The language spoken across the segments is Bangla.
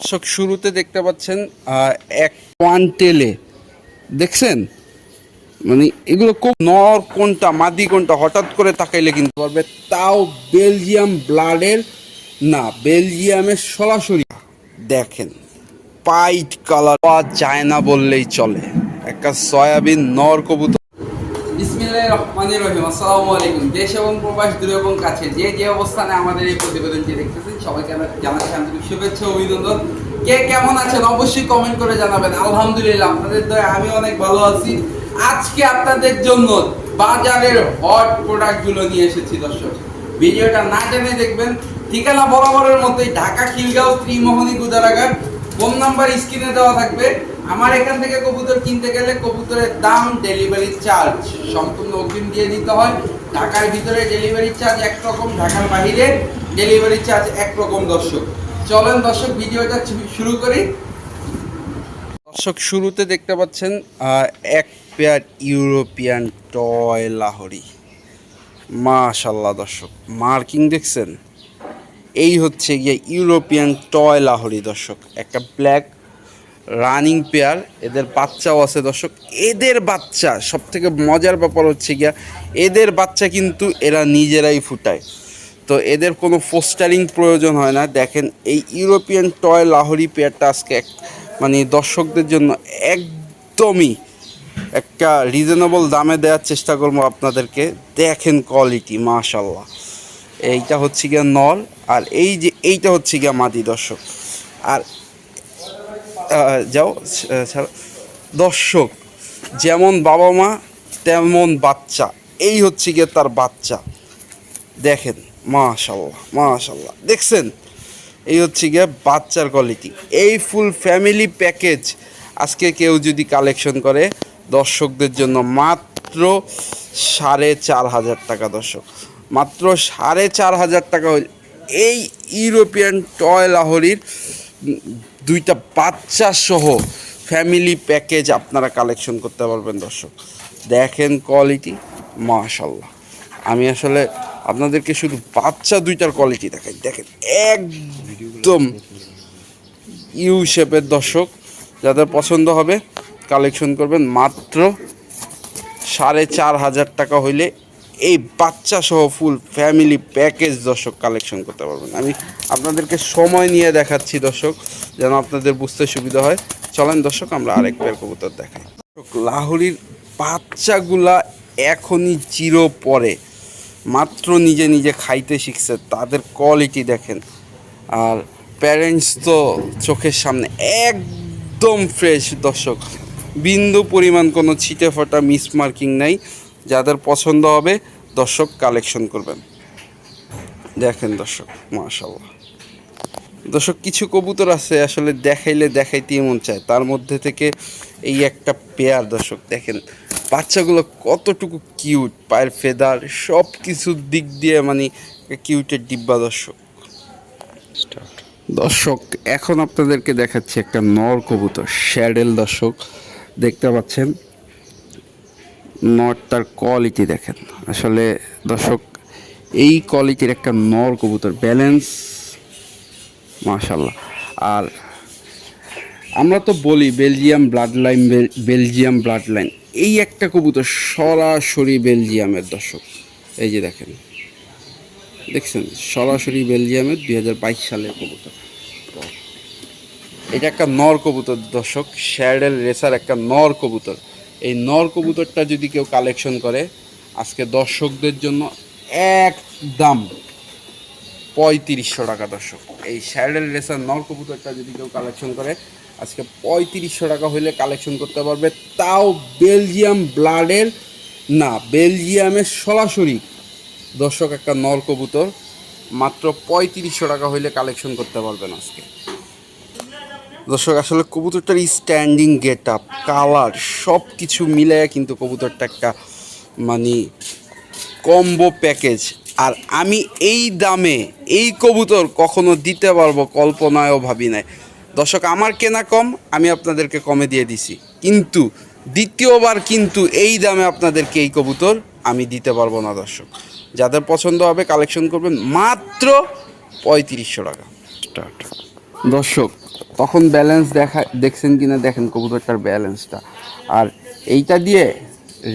দর্শক শুরুতে দেখতে পাচ্ছেন এক কোয়ান্টেলে দেখছেন? মানে এগুলো খুব নর কোনটা, মাদি কোনটা, হঠাৎ করে তাকাইলে কিন্তু পারবে। তাও বেলজিয়াম ব্লাডের, না, বেলজিয়ামের সরাসরি। দেখেন পাইট কালার, পাওয়া যায় না বললেই চলে। একটা সয়াবিন নর কবুতর। আসসালামু আলাইকুম। দেশ এবং প্রবাস দূরে এবং কাছে। যে যে অবস্থানে আমাদের এই প্রতিবেদনটি দেখতেছেন, সবাইকে আন্তরিক শুভেচ্ছা অভিনন্দন। কে কেমন আছেন অবশ্যই কমেন্ট করে জানাবেন। আলহামদুলিল্লাহ, আপনাদের আমি অনেক ভালো আছি। আজকে আপনাদের জন্য বাজারের হট প্রোডাক্টগুলো নিয়ে এসেছি, দর্শক। ভিডিওটা না জেনে দেখবেন, ঠিকানা বরাবরের মতোই, ঢাকা খিলগাঁও ত্রিমোহনী গুদারাঘাট। ফোন নাম্বার স্ক্রিনে দেওয়া থাকবে। আমার এখান থেকে কবুতর কিনতে গেলে কবুতরের দাম ডেলিভারি চার্জ সম্পূর্ণ অগ্রিম দিয়ে দিতে হয়। ঢাকার ভিতরে ডেলিভারি চার্জ একরকম, ঢাকার বাইরে ডেলিভারি চার্জ একরকম দর্শক। চলেন দর্শক, ভিডিওটা শুরু করি। দর্শক, শুরুতে দেখতে পাচ্ছেন এক পেয়ার ইউরোপিয়ান টয় লাহরি। মাশাল্লাহ দর্শক মার্কিং দেখছেন? এই হচ্ছে গিয়ে ইউরোপিয়ান টয় লাহরি দর্শক, একটা ব্ল্যাক রানিং পেয়ার, এদের বাচ্চাও আছে দর্শক, এদের বাচ্চা সব থেকে মজার ব্যাপার হচ্ছে গিয়া, এদের বাচ্চা কিন্তু এরা নিজেরাই ফুটায়। তো এদের কোনো ফোস্টারিং প্রয়োজন হয় না। দেখেন, এই ইউরোপিয়ান টয় লাহরি পেয়ারটা আজকে এক মানে দর্শকদের জন্য একদমই একটা রিজনেবল দামে দেওয়ার চেষ্টা করব আপনাদেরকে। দেখেন কোয়ালিটি মাশাল্লাহ এইটা হচ্ছে গিয়া নল, আর এই যে, এইটা হচ্ছে গিয়া মাদি দর্শক। আর যাও। দর্শক, যেমন বাবা মা, তেমন বাচ্চা। এই হচ্ছে গিয়ে তার বাচ্চা। দেখেন, মাশাল্লাহ মাশাল্লাহ। দেখছেন? এই হচ্ছে গিয়ে বাচ্চার কোয়ালিটি এই ফুল ফ্যামিলি প্যাকেজ আজকে কেউ যদি কালেকশন করে, দর্শকদের জন্য মাত্র সাড়ে চার হাজার টাকা, দর্শক। মাত্র সাড়ে চার হাজার টাকা এই ইউরোপিয়ান টয় লাহরির দুইটা বাচ্চা সহ ফ্যামিলি প্যাকেজ আপনারা কালেকশন করতে পারবেন, দর্শক। দেখেন কোয়ালিটি মাশাল্লাহ আমি আসলে আপনাদেরকে শুধু বাচ্চা দুইটার কোয়ালিটি দেখাই। দেখেন, একদম ইউ শেপের দর্শক, যাদের পছন্দ হবে কালেকশন করবেন। মাত্র সাড়ে চার হাজার টাকা হইলে এই বাচ্চা সহ ফুল ফ্যামিলি প্যাকেজ দর্শক কালেকশন করতে পারবেন। আমি আপনাদেরকে সময় নিয়ে দেখাচ্ছি দর্শক, যেন আপনাদের বুঝতে সুবিধা হয়। চলেন দর্শক, আমরা আরেক পেয়ার কবুতর দেখাই। লাহোরির বাচ্চাগুলা এখনই চিরো পরে। মাত্র নিজে নিজে খাইতে শিখছে, তাদের কোয়ালিটি দেখেন। আর প্যারেন্টস তো চোখের সামনে একদম ফ্রেশ দর্শক। বিন্দু পরিমাণ কোনো ছিটে ফোটা মিসমার্কিং নাই। যাদের পছন্দ হবে, দর্শক কালেকশন করবেন। দেখেন দর্শক মাশাল্লাহ দর্শক, কিছু কবুতর আছে, আসলে দেখাইলে দেখাইতেই মন চায়। তার মধ্যে থেকে এই একটা পেয়ার দর্শক, দেখেন, বাচ্চাগুলো কতটুকু কিউট পায়ের ফেদার সব কিছুর দিক দিয়ে মানে কিউটের ডিব্বা, দর্শক। দর্শক, এখন আপনাদেরকে দেখাচ্ছি একটা নর কবুতর, শ্যাডেল, দর্শক। দেখতে পাচ্ছেন নরটার কোয়ালিটি দেখেন। আসলে দর্শক, এই কোয়ালিটির একটা নর কবুতর ব্যালেন্স মাশাল্লাহ আর আমরা তো বলি Belgium blood line Belgium blood line এই একটা কবুতর সরাসরি বেলজিয়ামের দর্শক। এই যে দেখেন। দেখছেন? সরাসরি বেলজিয়ামের দুই হাজার বাইশ সালের কবুতর। এটা একটা নর কবুতর দর্শক। শ্যাডেল রেসার একটা নর কবুতর। এই নর কবুতরটা যদি কেউ কালেকশন করে, আজকে দর্শকদের জন্য একদম পঁয়ত্রিশশো টাকা দর্শক। এই শ্যাডেল রেসার নর কবুতরটা যদি কেউ কালেকশন করে, আজকে পঁয়ত্রিশশো টাকা হইলে কালেকশন করতে পারবে। তাও বেলজিয়াম ব্লাডের, না, বেলজিয়ামের সরাসরি দর্শক একটা নর কবুতর, মাত্র পঁয়ত্রিশশো টাকা হইলে কালেকশন করতে পারবেন আজকে। দর্শক, আসলে কবুতরটার স্ট্যান্ডিং গেট আপ কালার সব কিছু মিলে কিন্তু কবুতরটা একটা মানে কম্বো প্যাকেজ আর আমি এই দামে এই কবুতর কখনো দিতে পারব কল্পনায়ও ভাবি নাই। দর্শক, আমার কেনা কম, আমি আপনাদেরকে কমে দিয়ে দিছি। কিন্তু, দ্বিতীয়বার কিন্তু এই দামে আপনাদেরকে এই কবুতর আমি দিতে পারব না, দর্শক। যাদের পছন্দ হবে কালেকশন করবেন মাত্র পঁয়ত্রিশশো টাকা। দর্শক, তখন ব্যালেন্স দেখা দেখছেন কি না দেখেন কবুতরটার ব্যালেন্সটা আর এইটা দিয়ে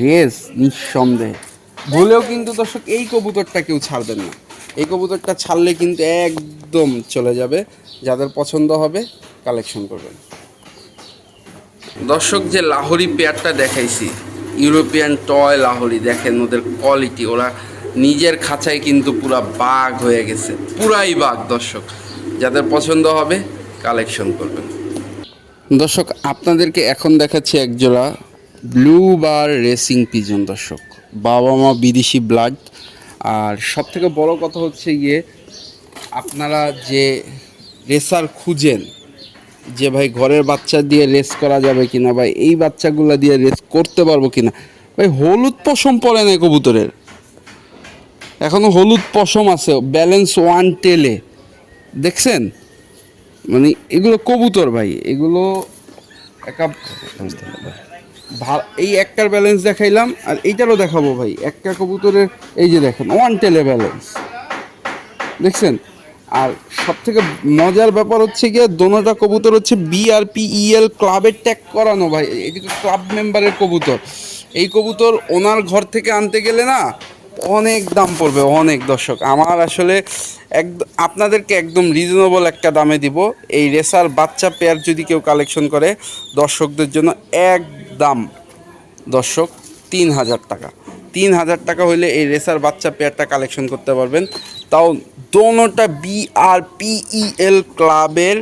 রেস নিঃসন্দেহে। ভুলেও কিন্তু দর্শক এই কবুতরটা কেউ ছাড়বেন না। এই কবুতরটা ছাড়লে কিন্তু একদম চলে যাবে। যাদের পছন্দ হবে কালেকশন করবেন। দর্শক, যে লাহোরি পেয়ারটা দেখাইছি, ইউরোপিয়ান টয় লাহোরি, দেখেন ওদের কোয়ালিটি ওরা নিজের খাঁচায় কিন্তু পুরা বাঘ হয়ে গেছে। পুরাই বাঘ দর্শক। যাদের পছন্দ হবে কালেকশন করবেন। দর্শক, আপনাদেরকে এখন দেখাচ্ছি একজোড়া ব্লু বার রেসিং পিজন দর্শক। বাবা মা বিদেশি ব্লাড আর সব থেকে বড় কথা হচ্ছে গিয়ে, আপনারা যে রেসার খুঁজেন, যে ভাই ঘরের বাচ্চা দিয়ে রেস করা যাবে কিনা ভাই এই বাচ্চাগুলো দিয়ে রেস করতে পারব কিনা, ভাই হলুদ পশম পরে না কবুতরের। এখনও হলুদ পশম আছে ব্যালেন্স ওয়ান টেলে দেখছেন? মানে এগুলো কবুতর ভাই, এগুলো একটা ভা- এই একটার ব্যালেন্স দেখাইলাম, আর এইটারও দেখাবো ভাই। একটা কবুতরের, এই যে দেখেন ওয়ান টেলে ব্যালেন্স দেখছেন? আর সব থেকে মজার ব্যাপার হচ্ছে গিয়ে দোনোটা কবুতর হচ্ছে বিআরপিইএল ক্লাবের ট্যাগ করানো ভাই। এদিকে ক্লাব মেম্বারের কবুতর। এই কবুতর ওনার ঘর থেকে আনতে গেলে না অনেক দাম পড়বে, অনেক দর্শক। আমার আসলে এক, আপনাদেরকে একদম রিজনেবল একটা দামে দিব। এই রেসার বাচ্চা পেয়ার যদি কেউ কালেকশন করে, দর্শকদের জন্য এক দাম। দর্শক, তিন হাজার টাকা। তিন হাজার টাকা হইলে এই রেসার বাচ্চা পেয়ারটা কালেকশন করতে পারবেন। তাও দোনোটা বিআরপিইএল ক্লাবের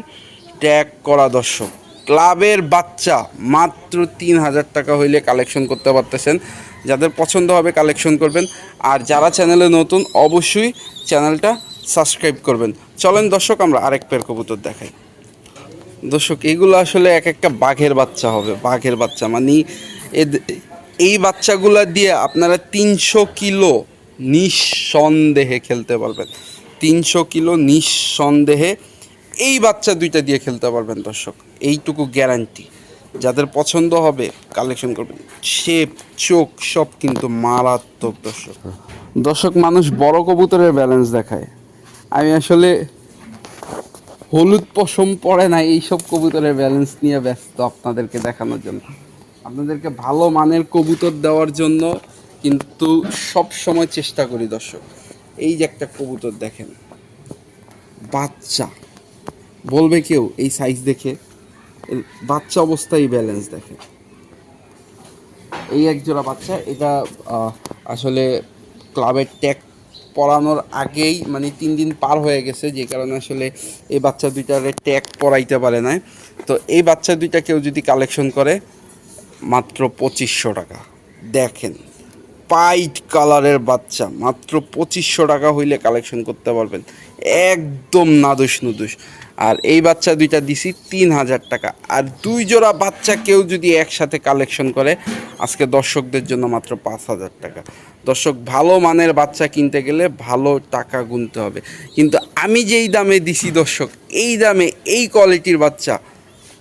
ট্যাগ করা দর্শক। ক্লাবের বাচ্চা মাত্র তিন হাজার টাকা হইলে কালেকশন করতে পারতেছেন। যাদের পছন্দ হবে কালেকশন করবেন। আর যারা চ্যানেলে নতুন, অবশ্যই চ্যানেলটা সাবস্ক্রাইব করবেন। চলেন দর্শক, আমরা আরেক পেয়ার কবুতর দেখাই। দর্শক, এগুলো আসলে এক একটা বাঘের বাচ্চা হবে, বাঘের বাচ্চা। মানে এই বাচ্চাগুলা দিয়ে আপনারা তিনশো কিলো নিঃসন্দেহে খেলতে পারবেন। তিনশো কিলো নিঃসন্দেহে এই বাচ্চা দুইটা দিয়ে খেলতে পারবেন দর্শক। এইটুকু গ্যারান্টি যাদের পছন্দ হবে কালেকশন করবেন। শেপ চোখ, সব কিন্তু মারাত্মক দর্শক। দর্শক, মানুষ বড় কবুতরের ব্যালেন্স দেখায়। আমি আসলে হলুদ পশম পড়ে না এইসব কবুতরের ব্যালেন্স নিয়ে ব্যস্ত আপনাদেরকে দেখানোর জন্য। আপনাদেরকে ভালো মানের কবুতর দেওয়ার জন্য কিন্তু সব সময় চেষ্টা করি দর্শক। এই যে একটা কবুতর দেখেন। বাচ্চা। বলবে কেউ এই সাইজ দেখে? বাচ্চা অবস্থায় ব্যালেন্স দেখে এই এক জোড়া বাচ্চা, এটা আসলে ক্লাবের ট্যাগ পড়ানোর আগেই মানে তিন দিন পার হয়ে গেছে, যে কারণে আসলে এই বাচ্চা দুইটারে ট্যাগ পড়াইতে পারে না তো এই বাচ্চা দুইটা কেউ যদি কালেকশন করে, মাত্র পঁচিশশো টাকা। দেখেন পাইট কালারের বাচ্চা, মাত্র পঁচিশশো টাকা হইলে কালেকশন করতে পারবেন। একদম নাদুস নুদুস আর এই বাচ্চা দুইটা দিছি তিন হাজার টাকা। আর দুই জোড়া বাচ্চা কেউ যদি একসাথে কালেকশন করে, আজকে দর্শকদের জন্য মাত্র পাঁচ হাজার টাকা। দর্শক, ভালো মানের বাচ্চা কিনতে গেলে ভালো টাকা গুনতে হবে। কিন্তু আমি যেই দামে দিছি দর্শক, এই দামে এই কোয়ালিটির বাচ্চা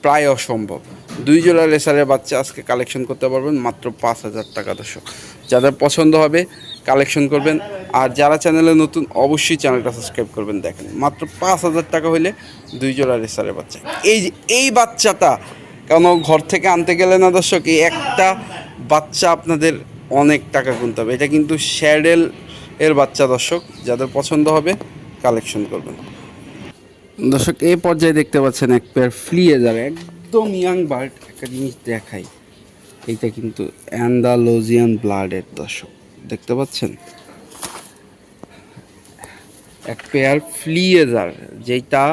প্রায় অসম্ভব। দুই জোড়া রেসারের বাচ্চা আজকে কালেকশন করতে পারবেন মাত্র পাঁচ হাজার টাকা দর্শক। যাদের পছন্দ হবে কালেকশন করবেন। আর যারা চ্যানেলে নতুন, অবশ্যই চ্যানেলটা সাবস্ক্রাইব করবেন, দেখেন। মাত্র পাঁচ হাজার টাকা হইলে দুই জোড়া রেসারের বাচ্চা। এই এই বাচ্চাটা কেন ঘর থেকে আনতে গেলে না দর্শক, এই একটা বাচ্চা আপনাদের অনেক টাকা গুনতে হবে। এটা কিন্তু শ্যাডেল এর বাচ্চা দর্শক, যাদের পছন্দ হবে, কালেকশন করবেন। দর্শক, এই পর্যায়ে দেখতে পাচ্ছেন এক পেয়ার ফ্লিয়ে যাবে একদম ইয়াং বার্ড একটা জিনিস দেখাই। এইটা কিন্তু অ্যান্ডালোজিয়ান ব্লাডের দর্শক। দেখতে পাচ্ছেন? এক পেয়ার ফ্লিয়েজার যেটা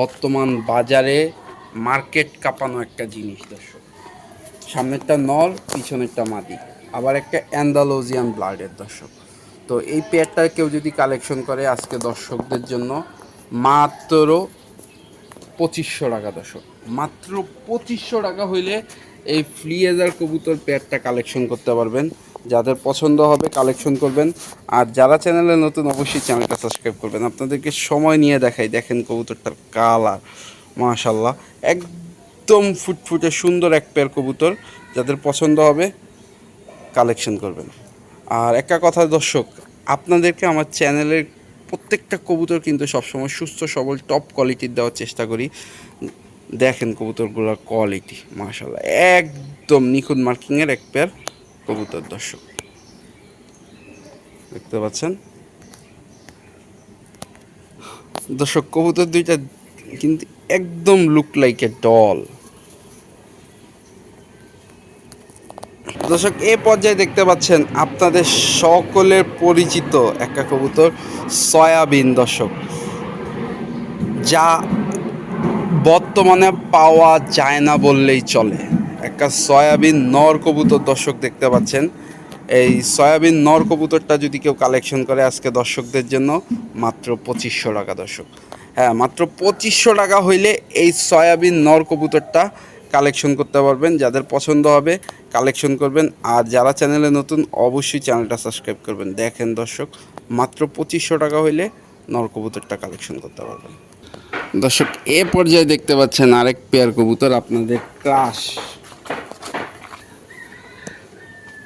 বর্তমান বাজারে মার্কেট কাঁপানো একটা জিনিস, দর্শক। সামনেরটা নর পিছনেরটা মাদি আবার একটা অ্যান্ডালোজিয়ান ব্লাডের, দর্শক। তো এই পেয়ারটা কেউ যদি কালেকশন করে আজকে দর্শকদের জন্য, মাত্র পঁচিশশো টাকা, দর্শক। মাত্র পঁচিশশো টাকা হইলে এই ফ্লিয়েজার কবুতর পেয়ারটা কালেকশন করতে পারবেন। যাদের পছন্দ হবে কালেকশন করবেন। আর যারা চ্যানেলে নতুন, অবশ্যই চ্যানেলটা সাবস্ক্রাইব করবেন। আপনাদেরকে সময় নিয়ে দেখাই। দেখেন কবুতরটার কালার মাশাল্লাহ একদম ফুটফুটে সুন্দর এক পেয়ার কবুতর। যাদের পছন্দ হবে কালেকশন করবেন। আর একটা কথা দর্শক, আপনাদেরকে আমার চ্যানেলের প্রত্যেকটা কবুতর কিন্তু সবসময় সুস্থ, সবল টপ কোয়ালিটির দেওয়ার চেষ্টা করি। দেখেন কবুতরগুলোর কোয়ালিটি মাশাল্লাহ একদম নিখুঁত মার্কিংয়ের এক পেয়ার কবুতর, দর্শক। দেখতে পাচ্ছেন? দর্শক, কবুতর দুইটা কিন্তু একদম লুক লাইক এ ডল দর্শক, এ পর্যায়ে দেখতে পাচ্ছেন আপনাদের সকলের পরিচিত একটা কবুতর, সয়াবিন দর্শক। যা বর্তমানে পাওয়া যায় না বললেই চলে। একটা সয়াবিন নর কবুতর দর্শক দেখতে পাচ্ছেন। এই সয়াবিন নর কবুতরটা যদি কেউ কালেকশন করে আজকে দর্শকদের জন্য, মাত্র পঁচিশশো টাকা দর্শক। হ্যাঁ মাত্র পঁচিশশো টাকা হইলে এই সয়াবিন নর কবুতরটা কালেকশন করতে পারবেন। যাদের পছন্দ হবে কালেকশন করবেন। আর যারা চ্যানেলে নতুন, অবশ্যই চ্যানেলটা সাবস্ক্রাইব করবেন। দেখেন দর্শক, মাত্র পঁচিশশো টাকা হইলে নর কবুতরটা কালেকশন করতে পারবেন। দর্শক, এ পর্যায়ে দেখতে পাচ্ছেন আরেক পেয়ার কবুতর, আপনাদের ক্রাশ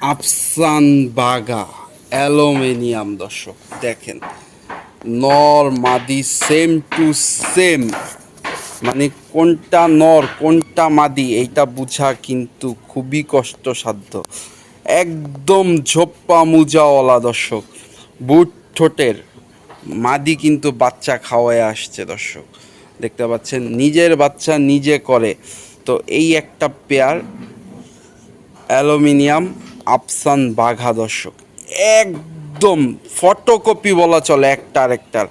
আফসান বাগা অ্যালুমিনিয়াম দর্শক, দেখেন। নর, মাদি, সেম টু সেম। মানে কোনটা নর, কোনটা মাদি, এইটা বোঝা কিন্তু খুবই কষ্টসাধ্য। একদম ঝোপ্পা মুজাওয়ালা দর্শক, বুট ঠোঁটের। মাদি কিন্তু বাচ্চা খাওয়ায় আসছে দর্শক, দেখতে পাচ্ছেন? নিজের বাচ্চা নিজে করে। তো এই একটা পেয়ার অ্যালুমিনিয়াম আফসান বাঘা দর্শক। একদম ফটোকপি বলা চলে একটা আরেকটার।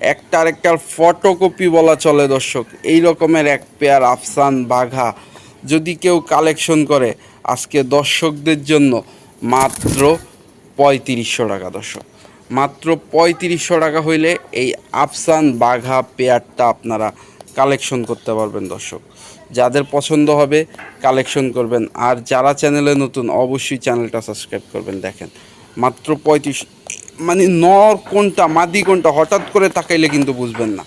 একটা আরেকটার ফটোকপি বলা চলে দর্শক। এই রকমের এক পেয়ার আফসান বাঘা যদি কেউ কালেকশন করে, আজকে দর্শকদের জন্য মাত্র পঁয়ত্রিশশো টাকা দর্শক। মাত্র পঁয়ত্রিশশো টাকা হইলে এই আফসান বাঘা পেয়ারটা আপনারা কালেকশন করতে পারবেন দর্শক। যাদের পছন্দ হবে কালেকশন করবেন। আর যারা চ্যানেলে নতুন, অবশ্যই চ্যানেলটা সাবস্ক্রাইব করবেন, দেখেন। মাত্র পঁয়ত্রিশ মানে নর কোনটা, মাদি কোনটা, হঠাৎ করে তাকাইলে কিন্তু বুঝবেন না।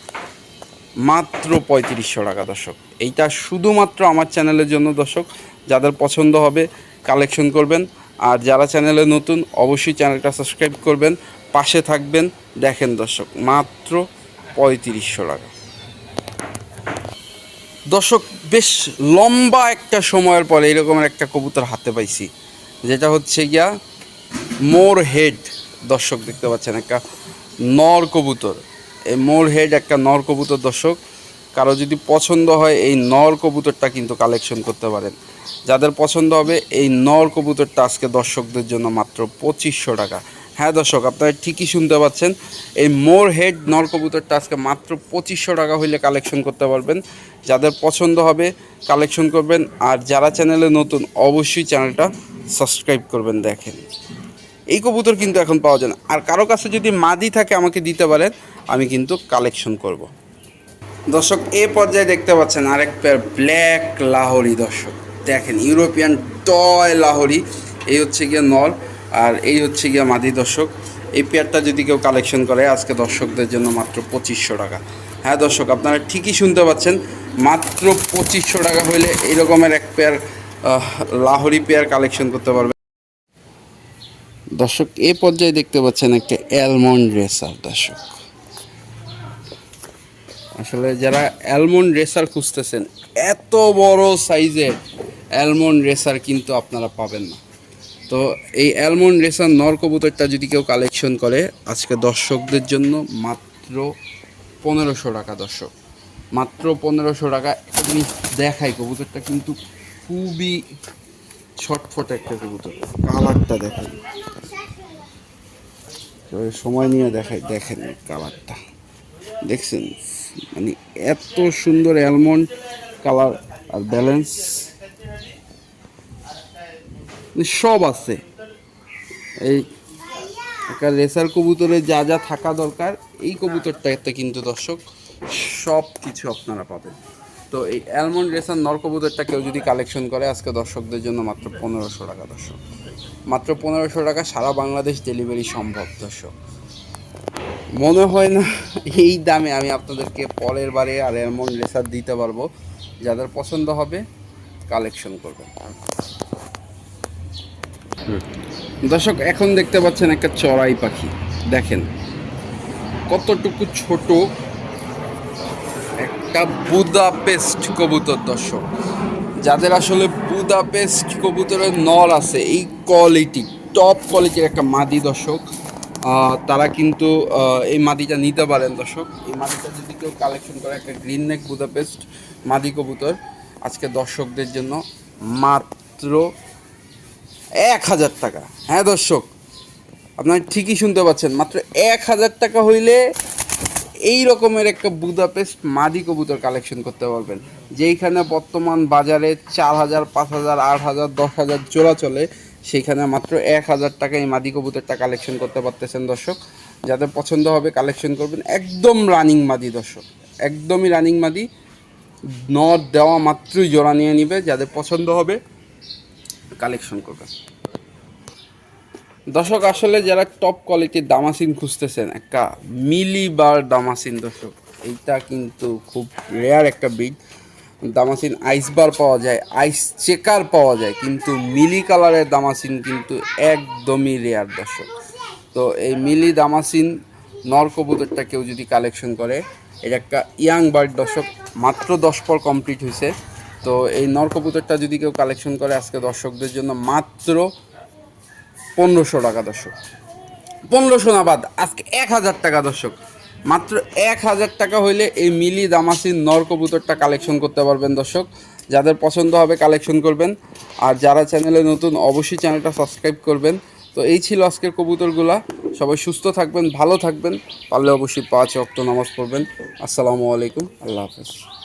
মাত্র পঁয়ত্রিশশো টাকা, দর্শক। এইটা শুধুমাত্র আমার চ্যানেলের জন্য, দর্শক। যাদের পছন্দ হবে, কালেকশন করবেন। আর যারা চ্যানেলে নতুন, অবশ্যই চ্যানেলটা সাবস্ক্রাইব করবেন। পাশে থাকবেন, দেখেন, দর্শক, মাত্র পঁয়ত্রিশশো টাকা। দর্শক, বেশ লম্বা একটা সময়ের পরে এরকমের একটা কবুতর হাতে পাইছি। যেটা হচ্ছে গিয়া মোর হেড দর্শক দেখতে পাচ্ছেন, একটা নর কবুতর। এই মোর হেড একটা নর কবুতর দর্শক। কারও যদি পছন্দ হয়, এই নর কবুতরটা কিন্তু কালেকশন করতে পারেন। যাদের পছন্দ হবে, এই নর কবুতরটা আজকে দর্শকদের জন্য মাত্র পঁচিশশো টাকা। হ্যাঁ দর্শক, আপনারা ঠিকই শুনতে পাচ্ছেন। এই মোর হেড নর কবুতরটা আজকে মাত্র পঁচিশশো টাকা হইলে কালেকশন করতে পারবেন। যাদের পছন্দ হবে কালেকশন করবেন। আর যারা চ্যানেলে নতুন, অবশ্যই চ্যানেলটা সাবস্ক্রাইব করবেন, দেখেন। এই কবুতর কিন্তু এখন পাওয়া যায় না। আর কারও কাছে যদি মাদি থাকে, আমাকে দিতে পারেন। আমি কিন্তু কালেকশন করব। দর্শক, এ পর্যায়ে দেখতে পাচ্ছেন আরেক পেয়ার ব্ল্যাক লাহোরি দর্শক। দেখেন ইউরোপিয়ান টয় লাহরি। এই হচ্ছে গিয়ে নর আর এই হচ্ছে গিয়ে মাদি দর্শক। এই পেয়ারটা যদি কেউ কালেকশন করে, আজকে দর্শকদের জন্য মাত্র পঁচিশশো টাকা। হ্যাঁ দর্শক, আপনারা ঠিকই শুনতে পাচ্ছেন, মাত্র পঁচিশশো টাকা হলে এই রকমের এক পেয়ার লাহোরি পেয়ার কালেকশন করতে পারবে দর্শক, এ পর্যায়ে দেখতে পাচ্ছেন একটা অ্যালমন্ড রেসার দর্শক। আসলে যারা অ্যালমন্ড রেসার খুঁজতেছেন, এত বড় সাইজের অ্যালমন্ড রেসার কিন্তু আপনারা পাবেন না। তো এই অ্যালমন্ড রেসার নর কবুতরটা যদি কেউ কালেকশন করে, আজকে দর্শকদের জন্য মাত্র পনেরোশো টাকা দর্শক। মাত্র পনেরোশো টাকা। আমি দেখাই কবুতরটা কিন্তু খুবই ছটফট একটা কবুতর। কালারটা দেখেন সময় নিয়ে দেখাই, দেখেন কালারটা। দেখছেন? মানে এত সুন্দর অ্যালমন্ড কালার আর ব্যালেন্স সব আছে। এই একটা রেসার কবুতরে যা যা থাকা দরকার, এই কবুতরটাতে কিন্তু দর্শক সব কিছু আপনারা পাবেন। তো এই অ্যালমন্ড রেসার নর কবুতরটা কেউ যদি কালেকশন করে, আজকে দর্শকদের জন্য মাত্র পনেরোশো টাকা দর্শক। মাত্র পনেরোশো টাকা সারা বাংলাদেশ ডেলিভারি সম্ভব দর্শক। মনে হয় না এই দামে আমি আপনাদেরকে পরের বারে আর এমন রেসার দিতে পারব। যাদের পছন্দ হবে কালেকশন করবেন। দর্শক, এখন দেখতে পাচ্ছেন একটা চড়াই পাখি। দেখেন, কতটুকু ছোট একটা বুদাপেস্ট কবুতর, দর্শক। যাদের আসলে বুদাপেস্ট কবুতরের নর আছে, এই কোয়ালিটি, টপ কোয়ালিটির একটা মাদি, দর্শক। তারা কিন্তু এই মাদিটা নিতে পারেন, দর্শক। এই মাদিটা যদি কেউ কালেকশন করে, একটা গ্রিন নেক বুদাপেস্ট মাদি কবুতর, আজকে দর্শকদের জন্য মাত্র এক হাজার টাকা। হ্যাঁ দর্শক, আপনার ঠিকই শুনতে পাচ্ছেন, মাত্র এক হাজার টাকা হইলে এই রকমের একটা বুদাপেস্ট মাদি কবুতর কালেকশন করতে পারবেন। যেইখানে বর্তমান বাজারে চার হাজার, পাঁচ হাজার, আট হাজার, দশ হাজার জোড়া চলে, সেইখানে মাত্র এক হাজার টাকা এই মাদি কবুতরটা কালেকশন করতে পারতেছেন দর্শক। যাদের পছন্দ হবে কালেকশন করবেন, একদম রানিং মাদি দর্শক, একদমই রানিং মাদি। নট দেওয়া মাত্রই জোড়া নিয়ে নিবে, যাদের পছন্দ হবে কালেকশন করবেন দর্শক, আসলে যারা টপ কোয়ালিটির দামাসিন খুঁজতেছেন, একটা মিলি বার দামাসিন দর্শক, এইটা কিন্তু খুব রেয়ার একটা বিট দামাসিন আইস বার পাওয়া যায় আইস চেকার পাওয়া যায়, কিন্তু মিলি কালারের দামাসিন কিন্তু একদমই রেয়ার দর্শক। তো এই মিলি দামাসিন নর কবুতরটা কেউ যদি কালেকশন করে, এটা একটা ইয়াং বার্ড দর্শক, মাত্র দশ পর কমপ্লিট হয়েছে। তো এই নর কবুতরটা যদি কেউ কালেকশন করে আজকে দর্শকদের জন্য মাত্র পনেরোশো টাকা দর্শক। পনেরোশো না বাদ, আজকে এক হাজার টাকা দর্শক। মাত্র এক হাজার টাকা হইলে এই মিলি দামাসিন নর কবুতরটা কালেকশন করতে পারবেন দর্শক। যাদের পছন্দ হবে কালেকশন করবেন। আর যারা চ্যানেলে নতুন, অবশ্যই চ্যানেলটা সাবস্ক্রাইব করবেন। তো এই ছিল আজকের কবুতরগুলা। সবাই সুস্থ থাকবেন, ভালো থাকবেন। পারলে অবশ্যই পাঁচ অক্ট নামাজ পড়বেন। আসসালামু আলাইকুম। আল্লাহ হাফেজ।